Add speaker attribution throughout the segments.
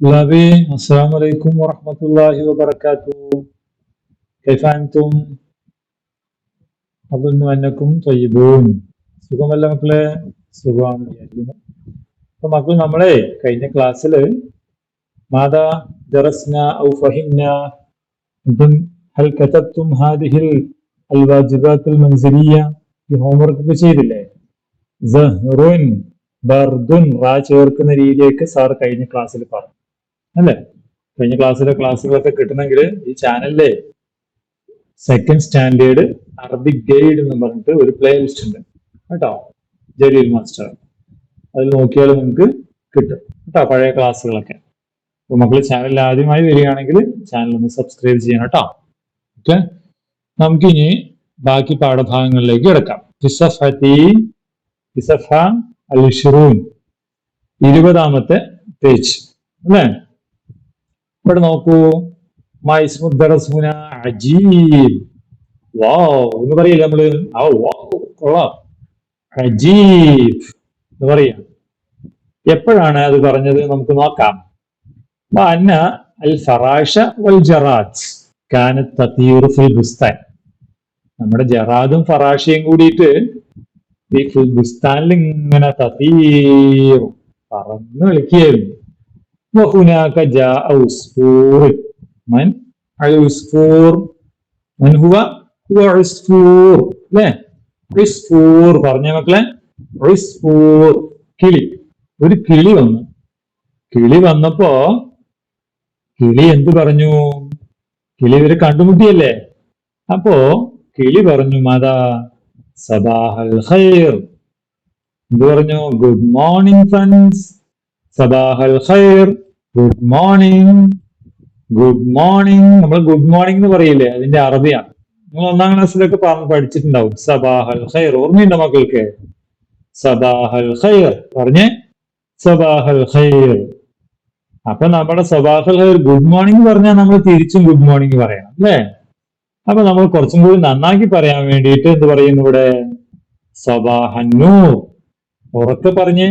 Speaker 1: طلابي السلام عليكم ورحمة الله وبركاته كيف أنتم؟ أظن أنكم طيبون സുഖമല്ല മക്കളെ സുഖമാണ് വിചാരിക്കുന്നു അപ്പൊ മക്കൾ നമ്മളെ കഴിഞ്ഞ ക്ലാസ്സിൽ മാതാ ദറസ്ന ഔ ഫഹിംന انتم هل كتبتم هذه الواجبات المنزلية ഈ ഹോംവർക്ക് ഒക്കെ ചെയ്തില്ലേ സഹ്റുൻ ബർദുൻ റാ ചേർക്കുന്ന രീതിയൊക്കെ സാർ കഴിഞ്ഞ ക്ലാസ്സിൽ പറഞ്ഞു അല്ലേ? കഴിഞ്ഞ ക്ലാസ്സിലെ ക്ലാസ്സുകളൊക്കെ കിട്ടണമെങ്കിൽ ഈ ചാനലിലെ സെക്കൻഡ് സ്റ്റാൻഡേർഡ് അറബിക് ഗൈഡ് എന്ന് പറഞ്ഞിട്ട് ഒരു പ്ലേ ലിസ്റ്റ് ഉണ്ട്. കേട്ടോ? ജലീൽ മാസ്റ്റർ അതിൽ നോക്കിയാൽ നിങ്ങൾക്ക് കിട്ടും. കേട്ടോ? പഴയ ക്ലാസ്സുകളൊക്കെ അപ്പൊ മക്കൾ ചാനലിൽ ആദ്യമായി വരികയാണെങ്കിൽ ചാനൽ ഒന്ന് സബ്സ്ക്രൈബ് ചെയ്യണം കേട്ടോ. ഓക്കെ? നമുക്കിനി ബാക്കി പാഠഭാഗങ്ങളിലേക്ക് കിടക്കാം. ഇരുപതാമത്തെ പേജ് അല്ലേ? ഇവിടെ നോക്കൂ. അജീബ്. വാവ്. എന്ന് പറയില്ല നമ്മൾ? ആ വാവ്. കൊള്ളാം. അജീബ് എന്ന് പറയാം. എപ്പോഴാണ് അത് പറഞ്ഞത്? നമുക്ക് നോക്കാം. അന്ന അൽ ഫറാഷ വൽ തതീറു ഫിൽ നമ്മുടെ ജറാദും ഫറാഷയും കൂടിയിട്ട് ഈ ഫുൽ ബുസ്താനിൽ ഇങ്ങനെ തതീർ പറന്ന് കളിക്കുകയായിരുന്നു وهناك جاء عصفور من عصفور من هو هو عصفور ല്ലേ عصفور പറഞ്ഞ മക്കളെ عصفور കിളി ഒരു കിളി വന്നു കിളി വന്നപ്പോ കിളി എന്ത് പറഞ്ഞു കിളി ഇവര് കണ്ടുമുട്ടിയല്ലേ അപ്പോ കിളി പറഞ്ഞു മാതാ സബാഹൽ ഖൈർ എന്ത് പറഞ്ഞു ഗുഡ് മോർണിംഗ് ഫ്രണ്ട്സ് സബാഹൽ ഖൈർ ഗുഡ് മോർണിംഗ് ഗുഡ് മോർണിംഗ് നമ്മൾ ഗുഡ് മോർണിംഗ് എന്ന് പറയില്ലേ? അതിന്റെ അറബിയാണ്. നിങ്ങൾ ഒന്നാം ക്ലാസ്സിലൊക്കെ പറഞ്ഞ് പഠിച്ചിട്ടുണ്ടാവും. സബാഹൽ ഖൈർ. ഓർമ്മയുണ്ടോ മക്കൾക്ക്? സബാഹൽ ഖൈർ. പറഞ്ഞേ. സബാഹൽ ഖൈർ. അപ്പൊ നമ്മുടെ സബാഹൽ ഖൈർ ഗുഡ് മോർണിംഗ് പറഞ്ഞാൽ നമ്മൾ തിരിച്ചും ഗുഡ് മോർണിംഗ് പറയണം അല്ലേ? അപ്പൊ നമ്മൾ കുറച്ചും കൂടി നന്നാക്കി പറയാൻ വേണ്ടിയിട്ട് എന്ത് പറയുന്നു ഇവിടെ? സബാഹന്നൂർ ഉറക്കെ പറഞ്ഞേ.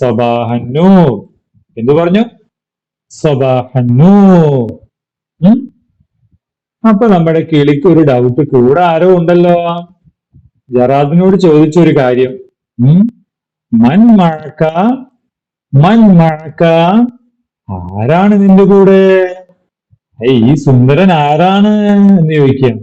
Speaker 1: സബാഹന്നൂർ എന്തു പറഞ്ഞു? അപ്പൊ നമ്മുടെ കിളിക്ക് ഒരു ഡൗട്ട് കൂടെ ആരോ ഉണ്ടല്ലോ. ജറാദിനോട് ചോദിച്ച ഒരു കാര്യം? മൻ മഴക്ക മൻ മഴക്ക ആരാണ് നിന്റെ കൂടെ? ഈ സുന്ദരൻ ആരാണ് എന്ന് ചോദിക്കാം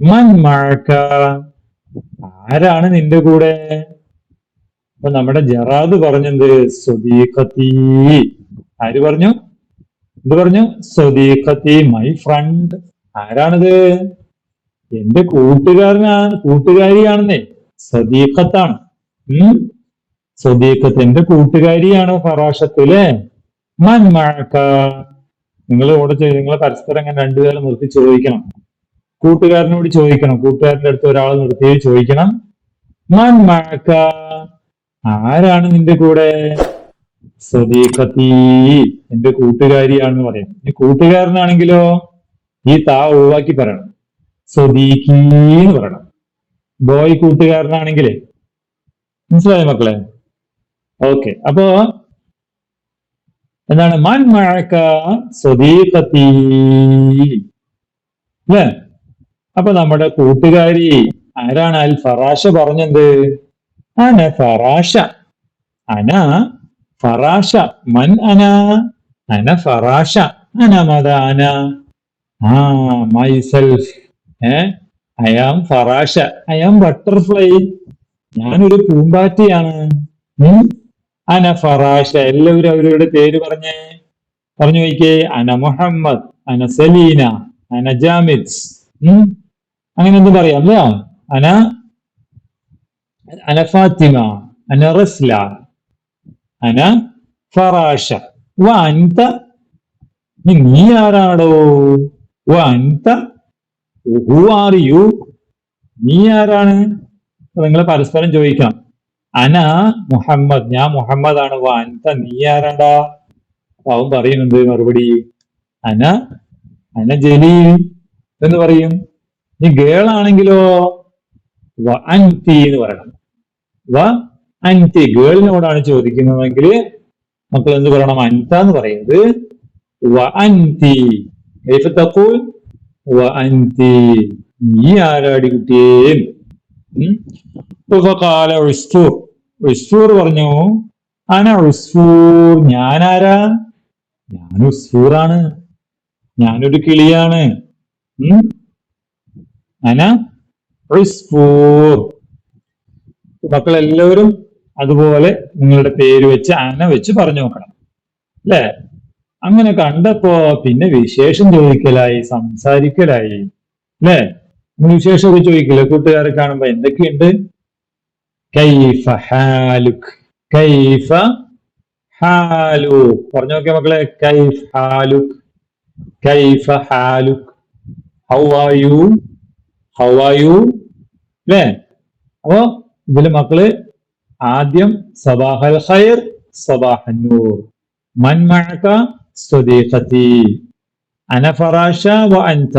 Speaker 1: മൻ മഴക്ക ആരാണ് നിന്റെ കൂടെ? അപ്പൊ നമ്മുടെ ജറാദ് പറഞ്ഞത് സ്വദീഖത്തി. ആര് പറഞ്ഞു? എന്ത് പറഞ്ഞു? സദീഖത്തി മൈ ഫ്രണ്ട് ആരാണിത്? എന്റെ കൂട്ടുകാരനാണ് കൂട്ടുകാരിയാണെന്നേ. സദീഖത്താണ് ഉം? സ്വദീഖത്ത് എന്റെ കൂട്ടുകാരിയാണ് ഫറാഷത്ത് മൻമഴക്ക മൻ മഴക്ക നിങ്ങൾ ഇവിടെ നിങ്ങൾ പരസ്പരം അങ്ങനെ രണ്ടുപേരെ നിർത്തി ചോദിക്കണം? കൂട്ടുകാരനോട് ചോദിക്കണം. കൂട്ടുകാരന്റെ അടുത്ത് ഒരാൾ നിർത്തി ചോദിക്കണം. മൻ മഴക്ക ആരാണ് നിന്റെ കൂടെ? സദീഖത്തി എന്റെ കൂട്ടുകാരിയാണെന്ന് പറയാം ഇനി കൂട്ടുകാരനാണെങ്കിലോ ഈ താ ഒഴിവാക്കി പറയണം. സദീഖി എന്ന് പറയണം. ബോയ് കൂട്ടുകാരനാണെങ്കിലേ. മനസ്സിലായോ മക്കളെ? ഓക്കെ. അപ്പോ എന്താണ്? മൻ മഴക്ക സ്വദീഖത്തി അല്ലേ? അപ്പൊ നമ്മുടെ കൂട്ടുകാരി ആരാണ്? അൽ ഫറാഷ പറഞ്ഞത് അന ഫറാഷ. അന ഫറാഷ മൻ അന അന ഫറാഷ അന മദാന ആ മൈസെൽഫ് ഏ ഐ ആം ഫറാഷ ഐ ആം ബട്ടർഫ്ലൈ ഞാനൊരു പൂമ്പാറ്റയാണ്? അന ഫറാഷ. എല്ലാവരും അവരുടെ പേര് പറഞ്ഞേ. പറഞ്ഞു നോക്കിയേ അന മുഹമ്മദ് അന സലീന അന ജാമിദ്? അങ്ങനെ എന്തും പറയാം അല്ലേ? അന അന ഫാത്തിമ അന റസ്ല. അന ഫറാഷ. വ നീ ആരാടോ? വ ഹു ആർ യു? നീ ആരാണ്? നിങ്ങൾ പരസ്പരം ചോദിക്കാം. അന മുഹമ്മദ്. ഞാൻ മുഹമ്മദ് ആണ് വ നീ ആരാണ്ടാ? അവൻ പറയുന്നുണ്ട് മറുപടി. അന അന ജലീൽ എന്ന് പറയും. നീ ഗേൾ ആണെങ്കിലോ? വ അൻതി എന്ന് പറയണം. വ അൻതി ഗേളിനോടാണ് ചോദിക്കുന്നതെങ്കിൽ മക്കൾ എന്ത് പറയണം? അൻത എന്ന് പറയുന്നത് വ അൻതി. തക്കൂൽ വ അൻതി. നീ ആരാടി കുട്ടിയേ? ഉസ്ഫൂർ. പറഞ്ഞു അന ഉസ്ഫൂർ. ഞാനാരാ? ഞാൻ ഉസ്ഫൂറാണ്. ഞാനൊരു കിളിയാണ്? അന ഉസ്ഫൂർ. മക്കളെല്ലാവരും അതുപോലെ നിങ്ങളുടെ പേര് വെച്ച് ആന വെച്ച് പറഞ്ഞു നോക്കണം. അല്ലേ? അങ്ങനെ കണ്ടപ്പോ പിന്നെ വിശേഷം ചോദിക്കലായി സംസാരിക്കലായി. അല്ലേ? നിങ്ങൾ വിശേഷമൊക്കെ ചോദിക്കില്ല? കൂട്ടുകാരെ കാണുമ്പോ എന്തൊക്കെയുണ്ട്? കൈഫ ഹാലുക്. കൈഫ ഹാലു പറഞ്ഞു നോക്കിയ മക്കളെ കൈഫ് ഹാലുക്. കൈഫ ഹാലുക്. How are you how are you അല്ലേ? അപ്പോ ഇതിൽ മക്കൾ ആദ്യം സബാഹൽ ഖൈർ സബാഹൻ നൂർ. മൻ മഅക സ്വദീഖതി അന ഫറാഷ വ അൻത.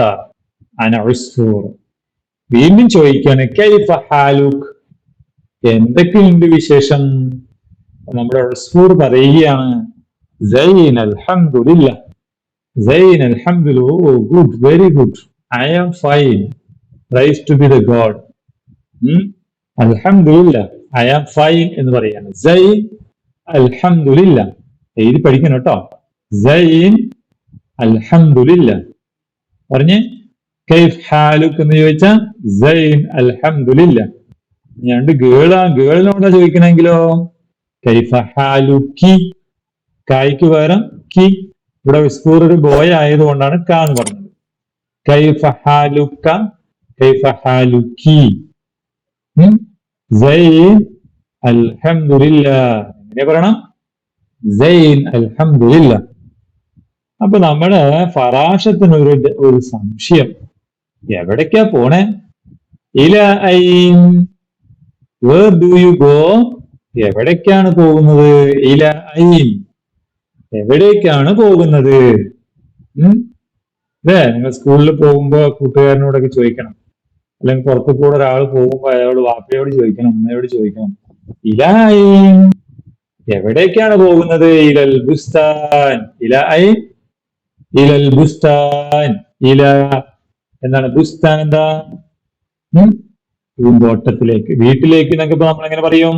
Speaker 1: അന ഉസ്ഫൂർ. വീണ്ടും ചോദിക്കാണ് കൈഫ ഹാലുക്? എന്തൊക്കെയുണ്ട് വിശേഷം? നമ്മുടെ ഉസ്ഫൂർ പറയുകയാണ് സൈൻ അൽഹംദുലില്ല സൈൻ അൽഹംദുലില്ല ഓ good very good. I am fine. Rise to be the god. അൽഹംദുലില്ല. ഐ ആം ഫൈൻ എന്ന് പറയാണ് സൈൻ അൽഹംദുലില്ല എഴുതി പഠിക്കണം കേട്ടോ. സൈൻ അൽഹംദുലില്ല പറഞ്ഞ് കൈഫ് ഹാലുക്ക് എന്ന് ചോദിച്ചാൽ സൈൻ അൽഹംദുലില്ല ഞാണ്ട് ഗേളാ ഗേളിനോടാ ചോദിക്കണമെങ്കിലോ കൈഫ ഹാലുക്കി. കായ്ക്ക് പകരം കി. ഇവിടെ വിസ്കൂർ ഒരു ബോയ് ആയതുകൊണ്ടാണ് ക എന്ന് പറഞ്ഞത്. കൈഫ ഹാലുക്ക കൈഫ ഹാലുക്കി. അൽഹംദുലില്ല. എങ്ങനെ പറയണം? സൈൻ അൽഹംദുലില്ല. അപ്പൊ നമ്മുടെ ഫറാഷത്തിന് ഒരു ഒരു സംശയം. എവിടേക്കാ പോണേ? ഇല ഐൻ വേർ ഡു യു ഗോ എവിടേക്കാണ് പോകുന്നത്? ഇല ഐൻ എവിടേക്കാണ് പോകുന്നത്? അല്ലേ നിങ്ങൾ സ്കൂളിൽ പോകുമ്പോ കൂട്ടുകാരനോടൊക്കെ ചോദിക്കണം. അല്ലെങ്കിൽ പുറത്തു കൂടെ ഒരാൾ പോകുമ്പോ അയാളോട് വാപ്പയോട് ചോദിക്കണം അമ്മയോട് ചോദിക്കണം ഇല ഐൻ എവിടേക്കാണ് പോകുന്നത്? ഇലൽ ബുസ്താൻ. ഇല ഐൻ ഇലൽ ബുസ്താൻ. ഇല എന്താണ്? ബുസ്താൻ എന്താ? പൂന്തോട്ടത്തിലേക്ക്. വീട്ടിലേക്ക് എന്നൊക്കെ ഇപ്പൊ നമ്മൾ എങ്ങനെ പറയും?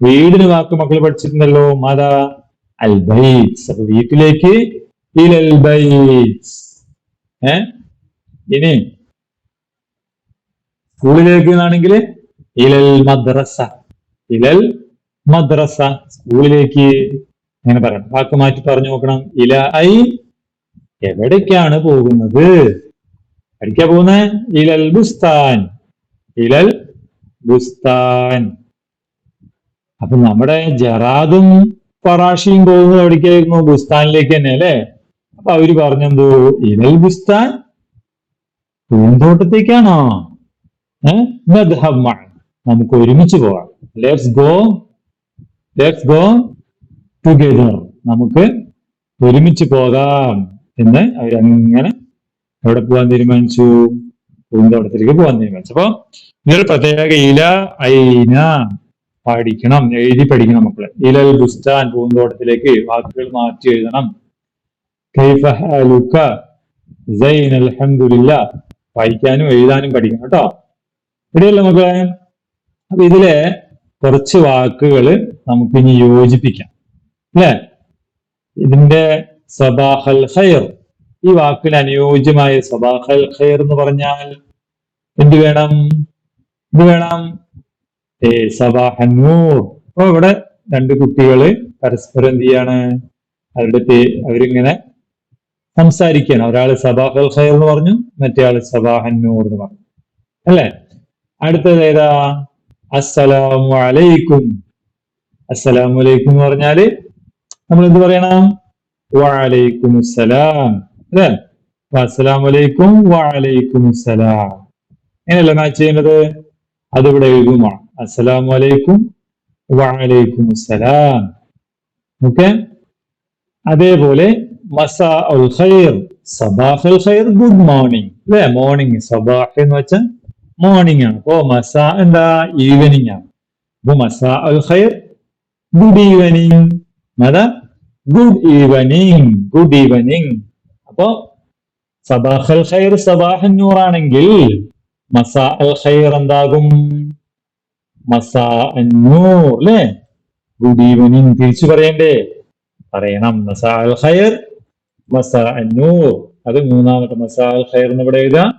Speaker 1: വീടിന് വാക്ക് മക്കൾ പഠിച്ചിട്ടുണ്ടല്ലോ മാതാ അൽ ബൈറ്റ്സ് അപ്പൊ വീട്ടിലേക്ക് ഇലൽ ഏ? ഇനി സ്കൂളിലേക്ക് എന്നാണെങ്കിൽ ഇലൽ മദ്രസ. ഇലൽ മദ്രസ സ്കൂളിലേക്ക് ഇങ്ങനെ പറയണം. വാക്ക് മാറ്റി പറഞ്ഞു നോക്കണം. ഇല ഐ എവിടേക്കാണ് പോകുന്നത്? എവിടേക്കാ പോകുന്നത് ഇലൽ ബുസ്താൻ. ഇലൽ ബുസ്താൻ. അപ്പൊ നമ്മുടെ ജറാദും ഫറാഷിയും പോകുന്നത് എവിടേക്കായിരുന്നു? ബുസ്താനിലേക്ക് തന്നെ അല്ലേ? അപ്പൊ അവർ പറഞ്ഞെന്തോ? ഇലൽ ബുസ്താൻ പൂന്തോട്ടത്തേക്കാണോ. നമുക്ക് ഒരുമിച്ച് പോവാം let's go let's go together നമുക്ക് ഒരുമിച്ച് പോകാം എന്ന് അവരങ്ങനെ എവിടെ പോകാൻ തീരുമാനിച്ചു. പൂന്തോട്ടത്തിലേക്ക് പോകാൻ തീരുമാനിച്ചു. അപ്പൊ ഇതൊരു പ്രത്യേക ഇല ഐന പഠിക്കണം. എഴുതി പഠിക്കണം മക്കളെ. ഇലൽ ബുസ്താൻ പൂന്തോട്ടത്തിലേക്ക് വാക്കുകൾ മാറ്റി എഴുതണം. കൈഫ ഹാലുക സൈൻ അൽഹംദുലില്ല വായിക്കാനും എഴുതാനും പഠിക്കണം കേട്ടോ. ഇവിടെയല്ല മക്കളെ അപ്പൊ ഇതിലെ കുറച്ച് വാക്കുകൾ നമുക്ക് ഇനി യോജിപ്പിക്കാം. അല്ലേ? ഇതിന്റെ സബാഹൽ ഖൈർ. ഈ വാക്കിന് അനുയോജ്യമായ സബാഹൽ ഖൈർ എന്ന് പറഞ്ഞാൽ എന്ത് വേണം? എന്ത് വേണം? ഏ സബാഹന്നൂർ അപ്പൊ ഇവിടെ രണ്ട് കുട്ടികൾ പരസ്പരം എന്ത് ചെയ്യാണ്? അവരുടെ പേ അവരിങ്ങനെ സംസാരിക്കുകയാണ്. ഒരാൾ സബാഹൽ ഖൈർ എന്ന് പറഞ്ഞു മറ്റേ ആൾ സബാഹന്നൂർ എന്ന് പറഞ്ഞു. അല്ലേ? അടുത്തത് ഏതാ? അസ്സലാമു അലൈക്കും. അസ്സലാമു അലൈക്കും എന്ന് പറഞ്ഞാൽ നമ്മൾ എന്ത് പറയണം? വാലൈക്കും അസ്സലാം അല്ലേ? അപ്പൊ അസ്സലാമു അലൈക്കും വഅലൈക്കും അസ്സലാം എങ്ങനെയല്ല മാച്ച് ചെയ്യേണ്ടത്? അതിവിടെ എഴുതുമാണ് അസ്സലാമു അലൈക്കും വഅലൈക്കും അസ്സലാം ഓക്കെ? അതേപോലെ മസാ ഉൽ ഖൈർ സബാഹ് ഖൈർ ഗുഡ് മോർണിംഗ്. അല്ലെ? മോർണിംഗ് സബാഹ് എന്ന് വെച്ചാൽ മോർണിംഗ് ആണ്. അപ്പോ മസാ എന്താ? ഈവനിങ് ആണ്. അപ്പൊ മസാ അൽ ഖൈർ good evening good evening good evening അപ്പോ സബാഹൽ ഖൈർ സബാഹൻ നൂറാണെങ്കിൽ മസാ അൽ ഖൈർ എന്താകും? മസാ അന്നൂർ അല്ലേ ഗുഡ് ഈവനിങ് തിരിച്ചു പറയണ്ടേ? പറയണം. മസാ അൽ ഖൈർ മസാ അന്നൂർ. അത് മൂന്നാമത്തെ മസാ അൽ ഖൈർ എന്ന് ഇവിടെ എഴുതാം?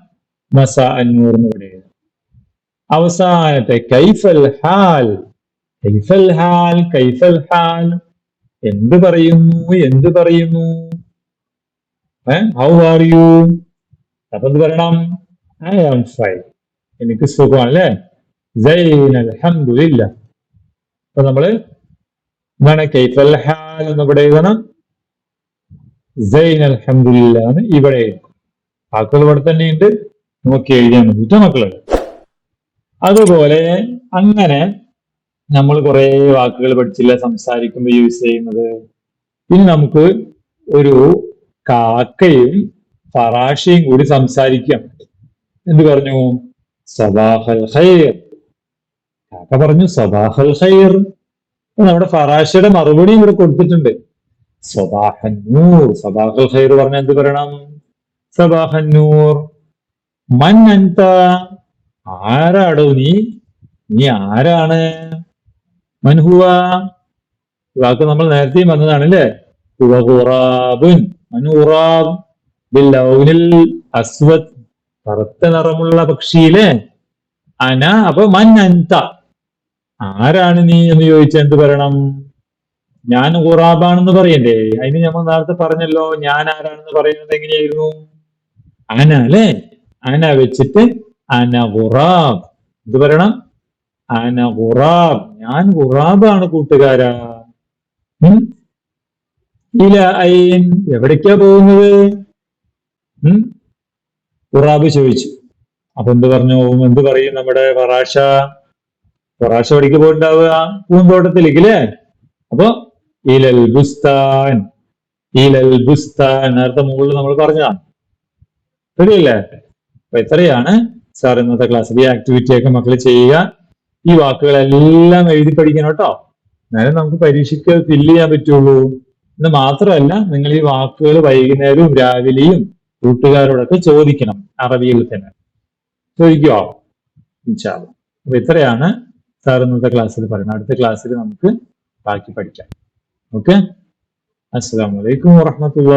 Speaker 1: മസാ അന്നൂർ എന്ന് ഇവിടെ എഴുതാം? അവസാനത്തെ കൈഫൽ ഹാൽ. കൈഫൽ ഹാൽ കൈഫൽ ഹാൽ. എന്ത് പറയുന്നു എന്ത് പറയുന്നു? ഹൗ ആർ യു അപ്പൊ എന്ത് പറയണം? ഐ ആം ഫൈൻ എനിക്ക് സുഖമാണ് അല്ലേ? അൽഹംദുലില്ല അപ്പൊ നമ്മൾ എന്താണ് കൈഫൽ ഹാൽ എന്ന് ഇവിടെ എഴുതണം? സൈൻ അൽഹംദുലില്ല എന്ന് ഇവിടെ എഴുതും വാക്കുകൾ ഇവിടെ തന്നെയുണ്ട്. നോക്കി എഴുതിയാൽ മതി. മക്കൾ? അതുപോലെ അങ്ങനെ നമ്മൾ കുറെ വാക്കുകൾ പഠിച്ചില്ല സംസാരിക്കുമ്പോൾ യൂസ് ചെയ്യുന്നത്. ഇനി നമുക്ക് ഒരു കാക്കയും ഫറാഷയും കൂടി സംസാരിക്കാം. എന്ത് പറഞ്ഞു? സബാഹൽ ഹൈർ കാക്ക പറഞ്ഞു സബാഹൽ ഹൈർ നമ്മുടെ ഫറാഷയുടെ മറുപടി ഇവിടെ കൊടുത്തിട്ടുണ്ട്. സബാഹന്നൂർ സബാഹൽ ഹൈർ പറഞ്ഞ എന്ത് പറയണം? സബാഹന്നൂർ മൻ അൻത ആരാടോ നീ? നീ ആരാണ്? മൻഹുവ. വാക്ക് നമ്മൾ നേരത്തെയും വന്നതാണ് അല്ലേ അസ്വദ് കറുത്ത നിറമുള്ള പക്ഷിയിലെ അന അപ്പൊ മൻ അൻത. ആരാണ് നീ എന്ന് ചോദിച്ചാൽ എന്ത് പറയണം? ഞാൻ ഖുറാബാണെന്ന് പറയണ്ടേ? അതിന് നമ്മൾ നേരത്തെ പറഞ്ഞല്ലോ ഞാൻ ആരാണെന്ന് പറയുന്നത് എങ്ങനെയായിരുന്നു? അന അല്ലേ? അന വെച്ചിട്ട് അന ഖുറാബ്. എന്ത് പറയണം? അന ഖുറാബ്. ഞാൻ ഖുറാബാണ് കൂട്ടുകാരാ? ഇല ഐൻ എവിടേക്കാ പോകുന്നത്? ഗുറാബ് ചോദിച്ചു. അപ്പൊ എന്ത് പറഞ്ഞു? എന്ത് പറയും നമ്മുടെ ഫറാഷ? ഫറാഷ എവിടേക്ക് പോയിട്ടുണ്ടാവുക പൂന്തോട്ടത്തിലേക്ക് അല്ലേ അപ്പൊ ഇലൽ ബുസ്താൻ. ഇലൽ ബുസ്താൻ. നേരത്തെ മുകളിൽ നമ്മൾ പറഞ്ഞതാണ്. ശരിയല്ലേ അപ്പൊ ഇത്രയാണ് സാർ ഇന്നത്തെ ക്ലാസ്സിൽ ഈ ആക്ടിവിറ്റി ഒക്കെ മക്കൾ ചെയ്യുക. ഈ വാക്കുകളെല്ലാം എഴുതി പഠിക്കണം കേട്ടോ. എന്നാലും നമുക്ക് പരീക്ഷയ്ക്ക് ഫില്ല് ചെയ്യാൻ പറ്റുള്ളൂ. എന്ന് മാത്രമല്ല നിങ്ങൾ ഈ വാക്കുകൾ വൈകുന്നേരവും രാവിലെയും കൂട്ടുകാരോടൊക്കെ ചോദിക്കണം അറബിയിൽ തന്നെ. ചോദിക്കുവോ? ഇൻഷാല്ല അപ്പൊ ഇത്രയാണ് സാർ ഇന്നത്തെ ക്ലാസ്സിൽ പറയുന്നത്. അടുത്ത ക്ലാസ്സിൽ നമുക്ക് ബാക്കി പഠിക്കാം. ഓക്കെ അസ്സാം വലൈക്കും വാഹമത്തുള്ള